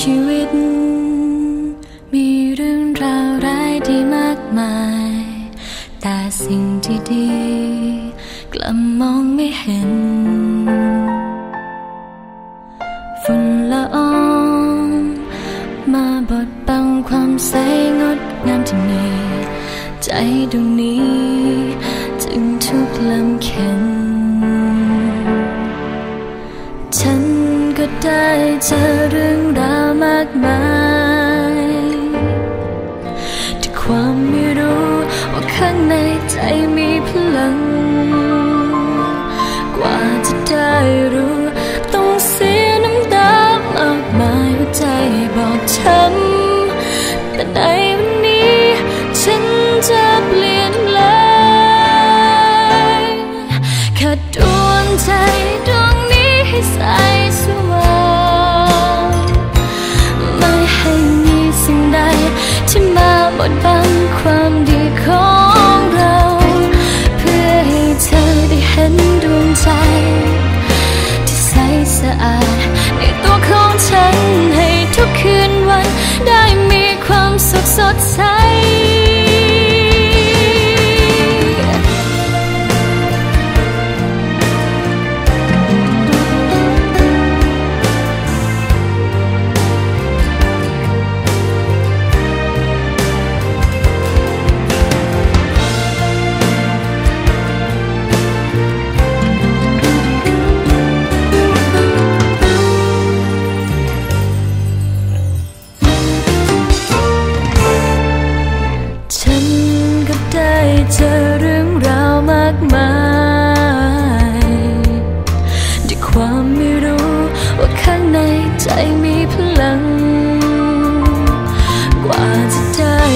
ชีวิต มีเรื่องราวร้ายดีมากมาย แต่สิ่งที่ดีกลับมองไม่เห็น ฝุ่นละอองมาบดบังความใสงดงามที่มีใจดวงนี้จึงทุกข์ลำเค็นฉันก็ได้เจอเรื่อง มากมายที่ความไม่รู้ว่าข้างในใจมีพลัง กว่าจะได้รู้ต้องเสียน้ำตามากมายหัวใจบอกช้ำแต่ในวันนี้ฉันจะเปลี่ยน คว เจอเรื่องราวมากมายด้วยความไม่รู้ว่าข้างในใจมีพลัง กว่าจะได้